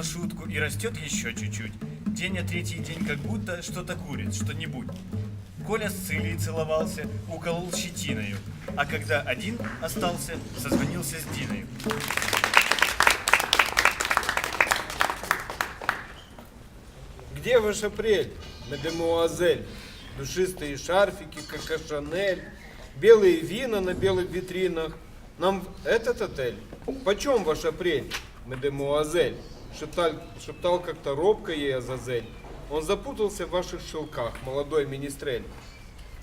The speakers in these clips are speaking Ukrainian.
на шутку и растет еще чуть-чуть. День а третий день как будто что-то курит, что-нибудь. Коля с Цилией целовался, уколол щетиною, а когда один остался, созвонился с Диною. Где ваш апрель, мадемуазель? Душистые шарфики, как Шанель, белые вина на белых витринах. Нам этот отель? Почем ваш апрель, мадемуазель? Шептал, как-то робко ей Азазель. Он запутался в ваших шелках, молодой министрель.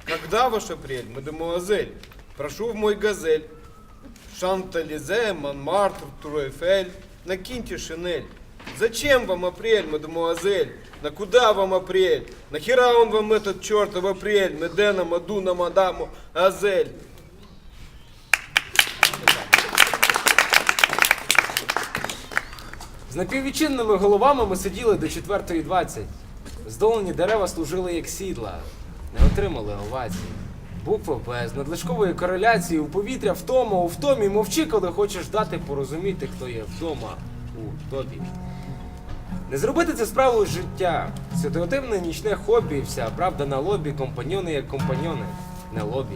Когда ваш апрель, мадемуазель? Прошу в мой газель. Шантализе, Монмартр, Туруэфель. Накиньте шинель. Зачем вам апрель, мадемуазель? На куда вам апрель? Нахера он вам этот чертов апрель? Медена, Мадуна, Мадаму, Азель. Напіввідчинними головами ми сиділи до 4.20. Здолені дерева служили як сідла, не отримали овації. Буква Б з надлишкової кореляції у повітря втома, у втомі мовчи, коли хочеш дати порозуміти, хто є вдома у тобі. Не зробити це справою життя. Ситуативне нічне хобі, вся правда на лобі, компаньйони як компаньйони, не лобі.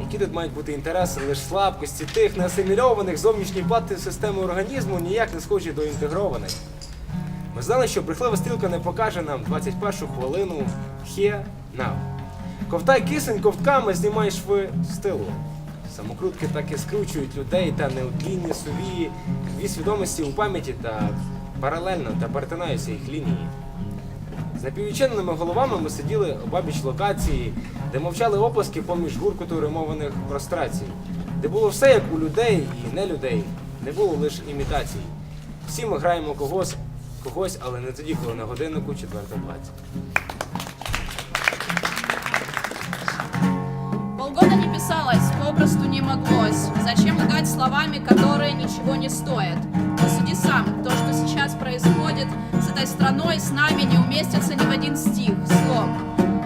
Які тут мають бути інтереси лише слабкості тих неасимільованих зовнішньої плати системи організму ніяк не схожі до інтегрованих. Ми знали, що брехлива стрілка не покаже нам 21 хвилину Here now. Ковтай кисень ковтками знімай шви стилу. Самокрутки так і скручують людей та неутлінні сувії, дві свідомості у пам'яті та паралельно та перетинаються їх лінії. Напіввідчиненими головами ми сиділи обабіч локації, де мовчали оплески поміж гуркоту римованих прострацій, де було все як у людей і не людей, не було лише імітацій. Всі ми граємо когось, когось, але не тоді, коли на годиннику 4.20. Полгода не писалось, попросту не моглось. Зачем лгать словами, которые ничего не стоят? Сам, то, что сейчас происходит с этой страной, с нами не уместится ни в один стих, слом.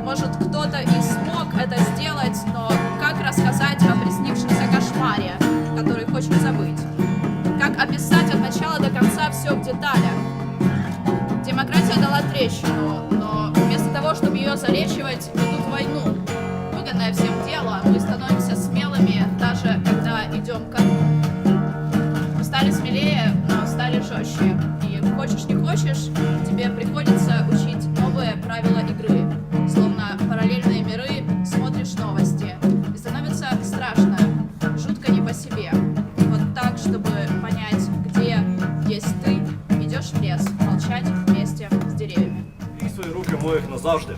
Может, кто-то и смог это сделать, но как рассказать о приснившемся кошмаре, который хочешь забыть? Как описать от начала до конца все в деталях? Демократия дала трещину, но вместо того, чтобы ее залечивать, ведут войну. Выгодное всем дело, мы становимся смелыми, даже когда стали жестче. И хочешь не хочешь, тебе приходится учить новые правила игры. Словно параллельные миры, смотришь новости. И становится страшно, жутко не по себе. Вот так, чтобы понять, где есть ты, идешь в лес, молчать вместе с деревьями. Вій свої руки моїх назавжди.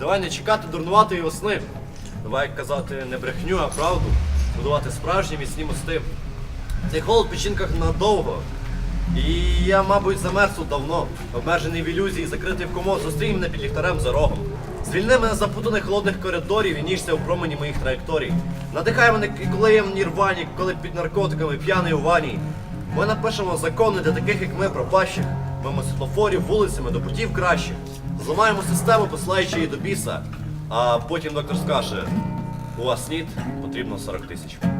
Давай не чекати дурнуватої весни. Давай як казати не брехню, а правду. Будувати справжні міцні мости. Цей холод в печінках надовго. І я, мабуть, замерз тут давно, обмежений в ілюзії, закритий в комод, зустрій мене під ліхтарем за рогом. Звільни мене запутаних холодних коридорів і ніжся у промені моїх траєкторій. Надихай мене, коли я в нірвані, коли під наркотиками, п'яний у ванні. Ми напишемо закони для таких, як ми, пропащих. Мимо світлофорів, вулицями до путів кращих. Зламаємо систему, посилаючи її до біса. А потім доктор скаже: у вас снід потрібно 40 тисяч.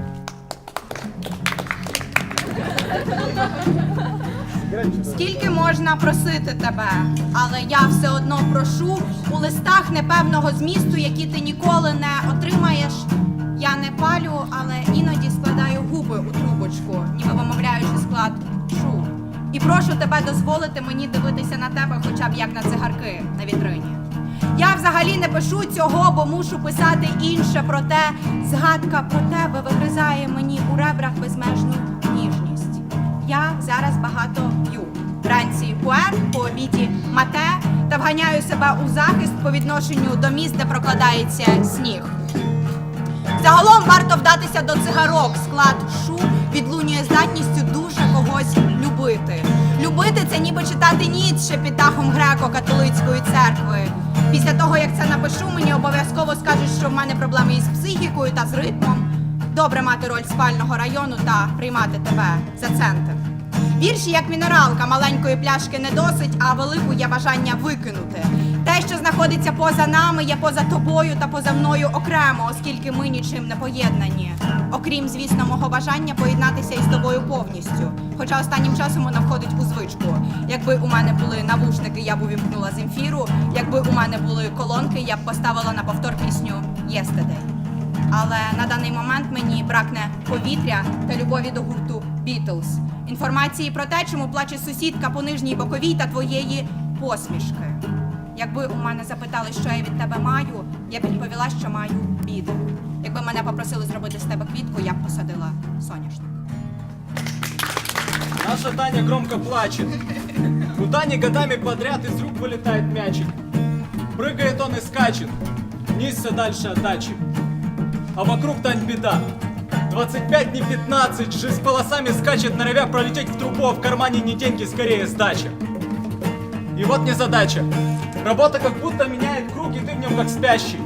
Скільки можна просити тебе, але я все одно прошу у листах непевного змісту, які ти ніколи не отримаєш. Я не палю, але іноді складаю губи у трубочку, ніби вимовляючи склад шу. І прошу тебе дозволити мені дивитися на тебе, хоча б як на цигарки на вітрині. Я взагалі не пишу цього, бо мушу писати інше, проте згадка про тебе вигризає мені у ребрах безмежну. Я зараз багато п'ю. Вранці пуер, по обіді мате та вганяю себе у захист по відношенню до міст, де прокладається сніг. Загалом варто вдатися до цигарок. Склад шу відлунює здатністю дуже когось любити. Любити це ніби читати Ніцше під дахом греко-католицької церкви. Після того, як це напишу, мені обов'язково скажуть, що в мене проблеми із психікою та з ритмом. Добре мати роль спального району та приймати тебе за центр. Вірші, як мінералка, маленької пляшки не досить, а велику є бажання викинути. Те, що знаходиться поза нами, є поза тобою та поза мною окремо, оскільки ми нічим не поєднані. Окрім, звісно, мого бажання поєднатися із тобою повністю. Хоча останнім часом вона входить у звичку. Якби у мене були навушники, я б увімкнула Земфіру. Якби у мене були колонки, я б поставила на повтор пісню Yesterday. Але на даний момент мені бракне повітря та любові до гурту Beatles. Інформації про те, чому плаче сусідка по нижній боковій та твоєї посмішки. Якби у мене запитали, що я від тебе маю, я б відповіла, що маю біди. Якби мене попросили зробити з тебе квітку, я б посадила соняшник. Наша Таня громко плачет. У Тани годами подряд из рук вылетает мячик. Прыгает он и скачет. Несся дальше от. А вокруг Тань беда. 25 не 15, жизнь полосами скачет, норовя пролететь в трубу, а в кармане не деньги, скорее сдача. И вот незадача. Работа как будто меняет круг, и ты в нем как спящий.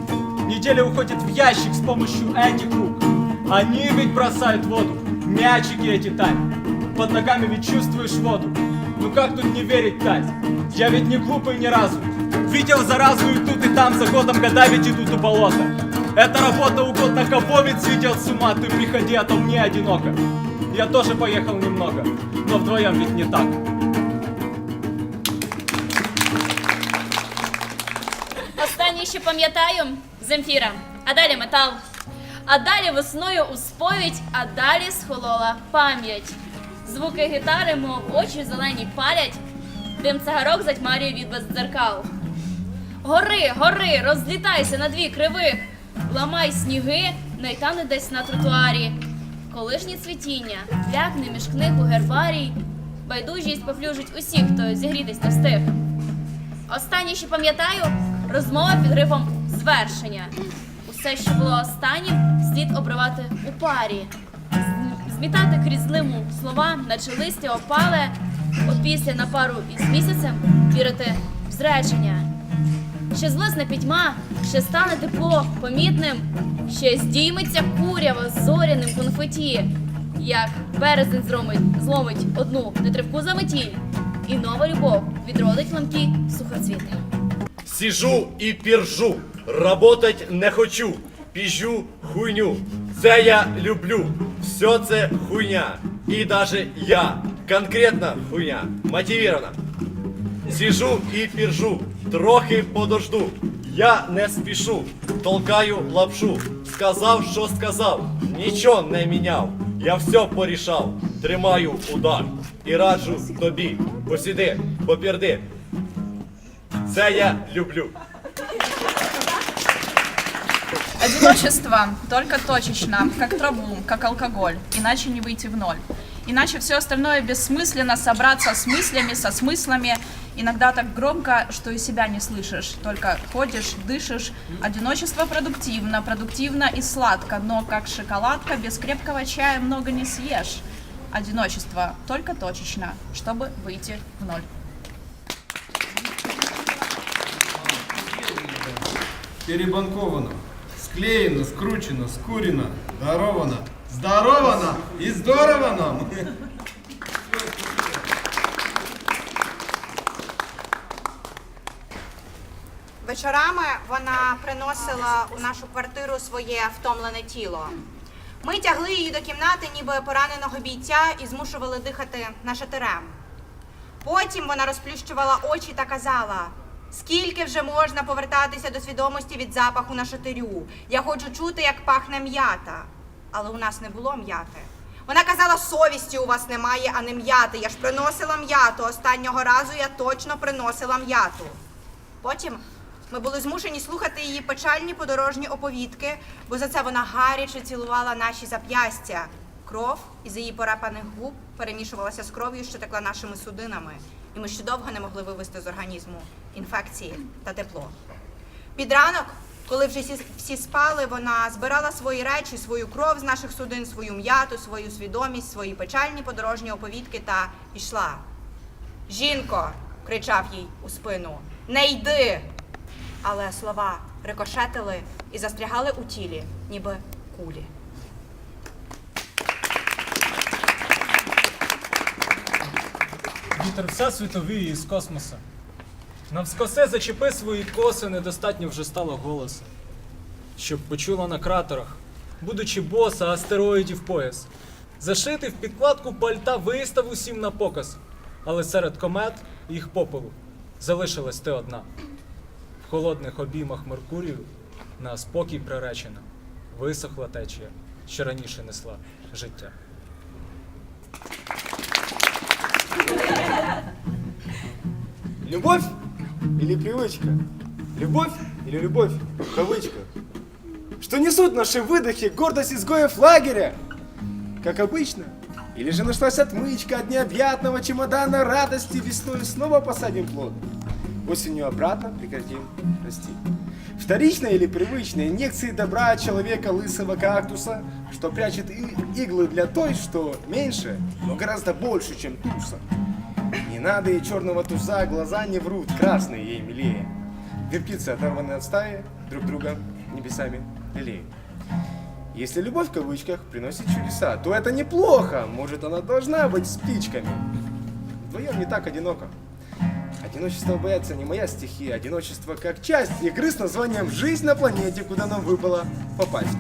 Неделя уходит в ящик с помощью этих рук. Они ведь бросают воду. Мячики эти, Тань. Под ногами ведь чувствуешь воду. Ну как тут не верить, Тань? Я ведь не глупый ни разу. Видел заразу и тут, и там, за годом года ведь идут у болота. Эта работа угодно ведь сведет с ума, ты приходи, а то мне одиноко. Я тоже поехал немного, но вдвоем ведь не так. Останнє, що пам'ятаю, Земфіра, а далі метал. А далі весною у сповідь, а далі схолола пам'ять. Звуки гітари, мов очі зелені палять, дим цигарок затьмарює від дзеркал. Гори, гори, розлітайся на дві кривих, ламай сніги, найтане десь на тротуарі. Колишні цвітіння, лякне між книг у гербарій, байдужість поплюжить усіх, хто зігрітись не встиг. Останнє, що пам'ятаю, розмова під грифом звершення. Усе, що було останнім, слід обривати у парі. Змітати крізь злиму слова, наче листя опале, опісля на пару із місяцем вірити в зречення. Ще злисне пітьма, ще стане тепло помітним, ще здійметься курява з зоряним конфеті, як березень зромить, зломить одну нетривку заметіль, і нова любов відродить ламки сухоцвіти. Сижу і піржу, работать не хочу, піжу хуйню. Це я люблю, все це хуйня. І даже я, конкретно хуйня, мотивирована. Сижу і піржу, трохи подожду. Я не спішу, толкаю лапшу. Сказав, що сказав, нічого не міняв. Я все порішав, тримаю удар і раджу тобі. Посіди, попірди. Це я люблю. Одиночество только точечно, как траву, как алкоголь, иначе не выйти в ноль. Иначе все остальное бессмысленно собраться с мыслями, со смыслами. Иногда так громко, что и себя не слышишь. Только ходишь, дышишь. Одиночество продуктивно, продуктивно и сладко, но как шоколадка, без крепкого чая много не съешь. Одиночество только точечно, чтобы выйти в ноль. Перебанковано, склеено, скручено, скурено, даровано, здоровано и здорово нам. Вечорами вона приносила у нашу квартиру своє втомлене тіло. Ми тягли її до кімнати, ніби пораненого бійця, і змушували дихати на шатирем. Потім вона розплющувала очі та казала: скільки вже можна повертатися до свідомості від запаху на шатирю? Я хочу чути, як пахне м'ята. Але у нас не було м'яти. Вона казала, совісті у вас немає, а не м'яти. Я ж приносила м'яту. Останнього разу я точно приносила м'яту. Потім ми були змушені слухати її печальні подорожні оповідки, бо за це вона гаряче цілувала наші зап'ястя. Кров із її порепаних губ перемішувалася з кров'ю, що текла нашими судинами, і ми ще довго не могли вивести з організму інфекції та тепло. Під ранок, коли вже всі спали, вона збирала свої речі, свою кров з наших судин, свою м'яту, свою свідомість, свої печальні подорожні оповідки та пішла. Жінко, кричав їй у спину, не йди. Але слова рикошетили і застрягали у тілі, ніби кулі. Вітер всесвіту віє із космоса. Навскосе зачепи свої коси, недостатньо вже стало голосу. Щоб почула на кратерах, будучи боса астероїдів пояс. Зашитий в підкладку пальта вистав усім на показ. Але серед комет їх попелу залишилась ти одна. В холодних обіймах Меркурію на спокій приречена. Висохла течія, що раніше несла життя. Любовь или привычка? Любовь или любовь в кавычках? Что несут наши выдохи, гордость изгоев лагеря? Как обычно? Или же нашлась отмычка от необъятного чемодана радости весной снова посадим плод? Осенью обратно прекратим расти. Вторичные или привычные инъекции добра человека лысого кактуса, что прячет иглы для той, что меньше, но гораздо больше, чем туса. Не надо и черного туза, глаза не врут, красные ей милее. Две птицы, оторванные от стаи, друг друга небесами лелеют. Если любовь в кавычках приносит чудеса, то это неплохо. Может, она должна быть с птичками. Вдвоем не так одиноко. Одиночество бояться не моя стихия. Одиночество как часть игры с названием «Жизнь на планете», куда нам выпало попасть.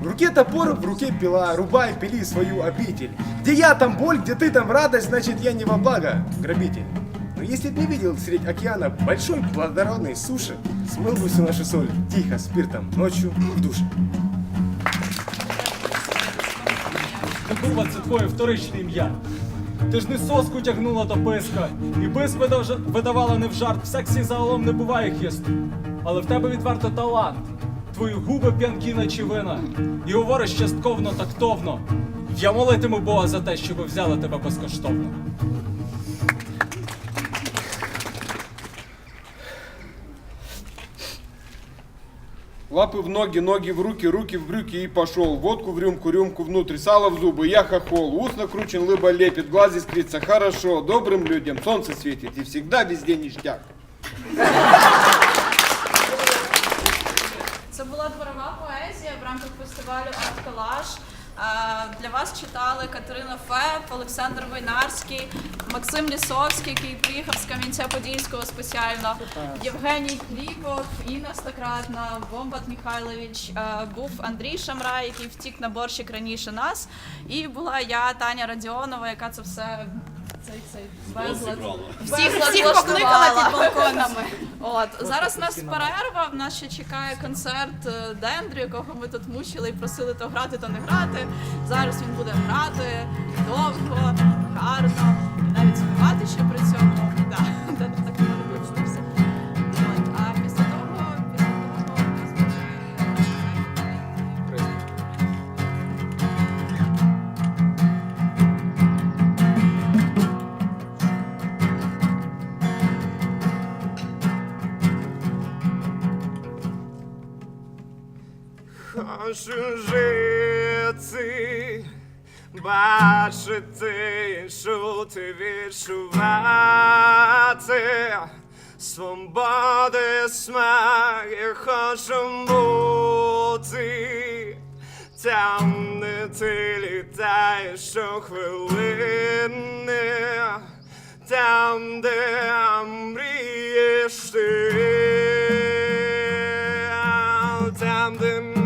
В руке топор, в руке пила, рубай, пили свою обитель. Где я, там боль, где ты, там радость, значит я не во благо, грабитель. Но если б не видел средь океана большой плодородной суши, смыл бы всю нашу соль тихо, спиртом, ночью в душе. Куба це твоє вторичне ім'я. Ти ж не соску тягнула до писка, і бис видавала не в жарт, в сексі загалом не буває хіст. Але в тебе відверто талант. Твої губи п'янкі, наче вина, і говориш частковно тактовно. Я молитиму Бога за те, щоб взяла тебе безкоштовно. Лапы в ноги, ноги в руки, руки в брюки и пошел. Водку в рюмку, рюмку внутрь, сало в зубы, я хохол. Ус накручен, лыба лепит, глаз искрится хорошо. Добрым людям солнце светит и всегда везде ништяк. Це була дворова поезія в рамках фестивалю «Арт-Колаж». Е, Для вас читали Катерина Феб, Олександр Войнарський, Максим Лісовський, який приїхав з Кам'янця-Подільського спеціально, Євгеній Кліпов, Інна Стократна, Бомбат Михайлович, е, був Андрій Шамрай, який втік на борщик раніше нас. І була я, Таня Радіонова, яка це все цей, цей везла. всіх, Всіх покликала під балконами. От зараз у нас перерва. В нас ще чекає концерт е, Дендрю, якого ми тут мучили і просили то грати, то не грати. Зараз він буде грати довго, гарно, і навіть співати ще при цьому. Хочу жити, бачити, чути, відчувати. Свободи смак, я хочу бути. Там, де ти літаєш щохвилини, там, де мрієш ти, там, де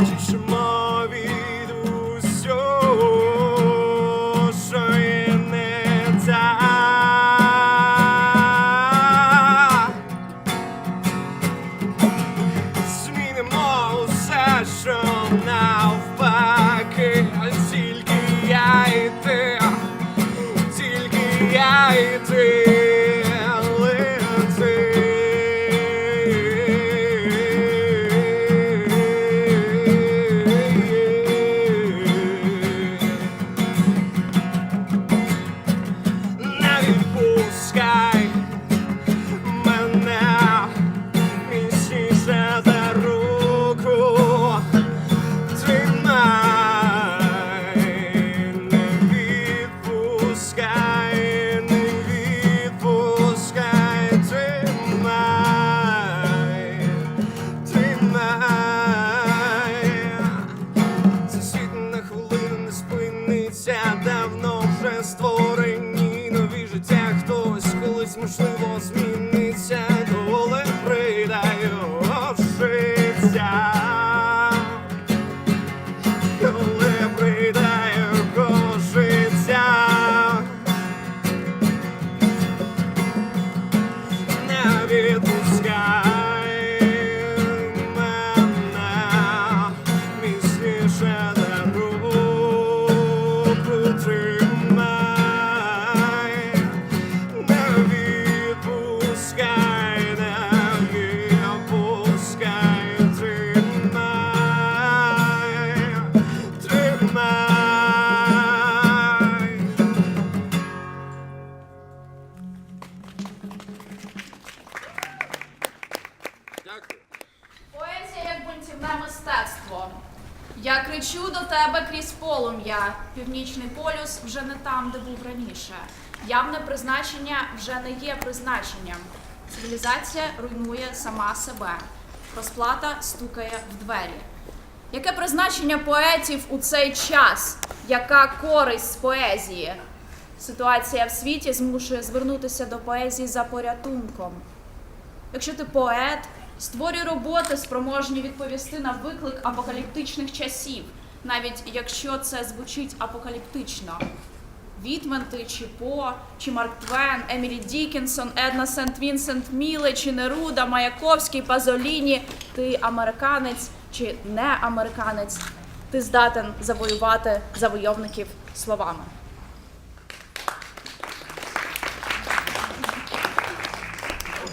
Втішимо від победу. Явне призначення вже не є призначенням. Цивілізація руйнує сама себе. Розплата стукає в двері. Яке призначення поетів у цей час? Яка користь з поезії? Ситуація в світі змушує звернутися до поезії за порятунком. Якщо ти поет, створюй роботи, спроможні відповісти на виклик апокаліптичних часів, навіть якщо це звучить апокаліптично. Вітменти, чи По, чи Марк Твен, Емілі Дікінсон, Една Сент Вінсент Міле, чи Неруда, Маяковський, Пазоліні. Ти американець чи не американець. Ти здатен завоювати завойовників словами.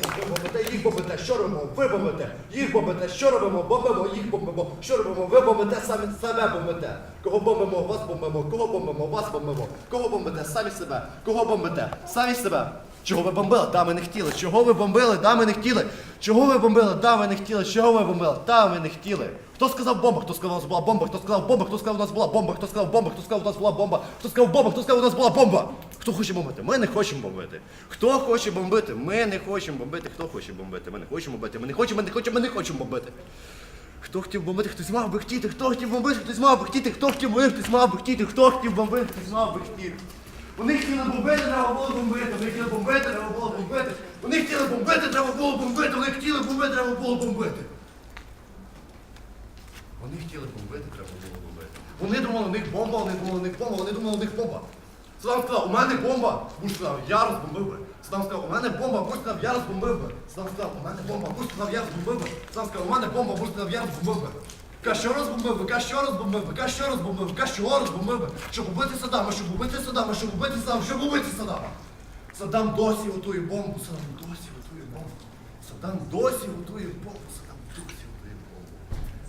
Ви бомбите, їх бомбите, що робимо? Ви бомбите, їх бомбите, що робимо? Бомбимо, їх бомбимо, що робимо? Ви бомбите, самі себе бомбите. Кого бомбимо, вас бомбимо, кого бомбимо, вас бомбимо. Кого бомбите, самі себе. Кого бомбите? Самі себе. Чого ви бомбили? Да, ми не хотіли. Чого ви бомбили? Да, ми не хотіли. Чого ви бомбили? Да, ми не хотіли. Чого ви бомбили? Да, ми не хотіли. Хто сказав бомба? Хто сказав, у нас була бомба? Хто сказав бомба? Хто сказав, у нас була бомба? Хто сказав бомба? Хто сказав, у нас була бомба? Хто сказав бомба? Хто сказав, у нас була бомба? Хто хоче бомбити? Ми не хочемо бомбити. Хто хоче бомбити? Ми не хочемо бомбити. Хто хоче бомбити? Ми не хочемо бомбити. Ми не хочемо, ми не хочемо, ми не хочемо бомбити. Хто хотів бомбити, хтось мав би хотіти, хто хотів бомбити, хтось мав би хотіти, хто хотів бомбити, хтось мав би хотіти, хто хотів бомбити, хтось мав би хотіти. Вони хотіли бомбити, треба було бомбити, вони хотіли бомбити, треба було бомбити. Вони хотіли бомбити, треба було бомбити, вони хотіли бомбити, треба було бомбити. Вони хотіли бомбити, треба було бомбити. Вони думали, у них бомба, вони думали, у них бомба, вони думали, у них бомба. Садам сказав, у мене бомба, Буш сказав, я розбомбив би. Садам сказав, у мене бомба, Буш сказав, я розбомбив би. Садам сказав, у мене бомба, Буш сказав, я розбомбив би. Садам сказав, у мене бомба, Буш сказав, я розбомбив би. Ка що розбомбив би, ка що розбомбив би, ка що розбомбив би, ка що розбомбив би, щоб убити Саддама, щоб убити Саддама, щоб убити Саддама, щоб убити Саддама. Саддам досі готує бомбу, Саддам досі готує бомбу. Саддам досі готує бомбу, Саддам досі готує бомбу.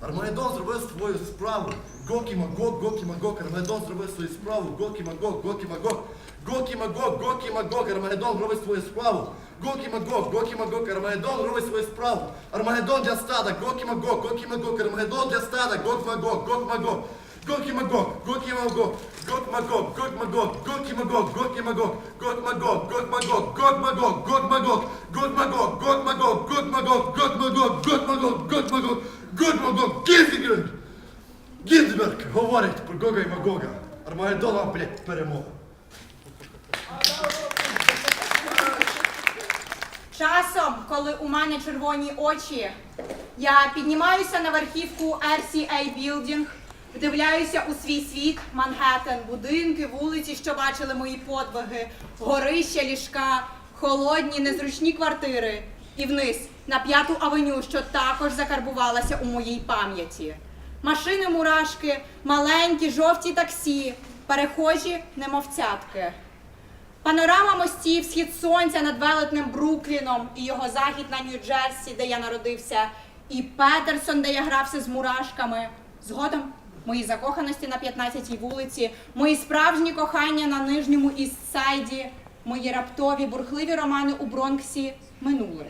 Армагеддон зробив свою справу. Гокі Магог, Гокі Магог, Армагеддон зробив свою справу. Гокі Магог, Гокі Магог. Гокі Магог, Гокі Магог, Армагеддон робить свою справу. Гокі Магог, Гокі Магог, Армагеддон робить свою справу. Армагеддон для стада, Гокі Магог, Гокі Магог, Армагеддон для стада, Гог Магог, Гог Магог. Гокі Магог, Гокі Магог, Гог Магог, Гог Магог, Гокі Магог, Гокі Магог, Гог Магог, Гог Магог, Гог Магог, Гог Магог, Гог Магог, Гог Магог, Гог Магог, Гог Магог, Гог Магог, Гог Магог, Гог Магог, Гінзберг! Гінзберг говорить про Гога і Магога. Армагеддонова, блядь, перемога. Часом, коли у мене червоні очі, я піднімаюся на верхівку RCA Building, вдивляюся у свій світ, Манхеттен, будинки, вулиці, що бачили мої подвиги, горища, ліжка, холодні, незручні квартири і вниз на п'яту авеню, що також закарбувалася у моїй пам'яті. Машини мурашки, маленькі, жовті таксі, перехожі, немов цятки. Панорама мостів, схід сонця над велетним Брукліном і його захід на Нью-Джерсі, де я народився, і Петерсон, де я грався з мурашками. Згодом мої закоханості на 15-й вулиці, мої справжні кохання на нижньому Істсайді, мої раптові бурхливі романи у Бронксі минули.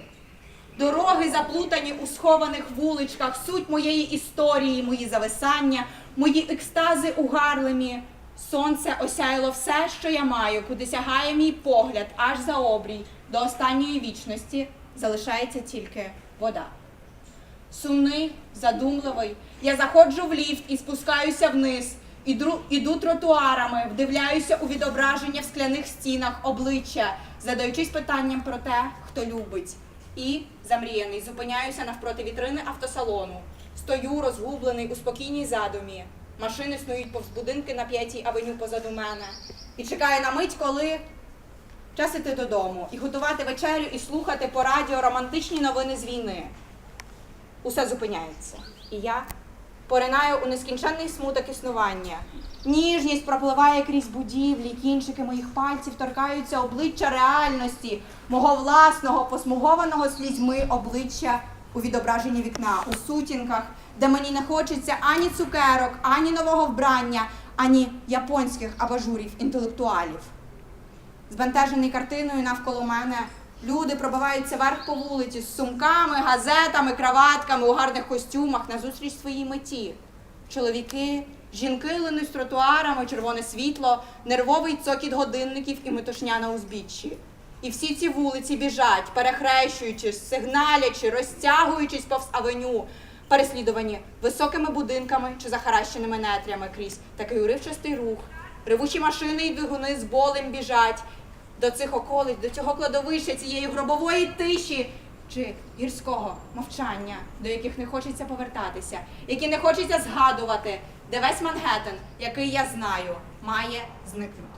Дороги заплутані у схованих вуличках, суть моєї історії, мої зависання, мої екстази у Гарлемі. Сонце осяяло все, що я маю, куди сягає мій погляд, аж за обрій. До останньої вічності залишається тільки вода. Сумний, задумливий, я заходжу в ліфт і спускаюся вниз. Іду, іду тротуарами, вдивляюся у відображення в скляних стінах обличчя, задаючись питанням про те, хто любить. І, замріяний, зупиняюся навпроти вітрини автосалону. Стою розгублений у спокійній задумі. Машини снують повз будинки на п'ятій авеню позаду мене. І чекаю на мить, коли час іти додому і готувати вечерю і слухати по радіо романтичні новини з війни. Усе зупиняється. І я поринаю у нескінченний смуток існування. Ніжність пропливає крізь будівлі, кінчики моїх пальців торкаються обличчя реальності, мого власного посмугованого слізьми обличчя у відображенні вікна, у сутінках, де мені не хочеться ані цукерок, ані нового вбрання, ані японських абажурів інтелектуалів. Збентежений картиною навколо мене люди пробиваються вверх по вулиці з сумками, газетами, краватками у гарних костюмах назустріч своїй меті. Чоловіки, жінки линуть тротуарами, червоне світло, нервовий цокіт годинників і метушня на узбіччі. І всі ці вулиці біжать, перехрещуючись, сигналячи, розтягуючись повз авеню, переслідувані високими будинками чи захаращеними нетрями крізь такий уривчастий рух. Ревучі машини і двигуни з болем біжать до цих околиць, до цього кладовища, цієї гробової тиші чи гірського мовчання, до яких не хочеться повертатися, які не хочеться згадувати, де весь Мангеттен, який я знаю, має зникнути.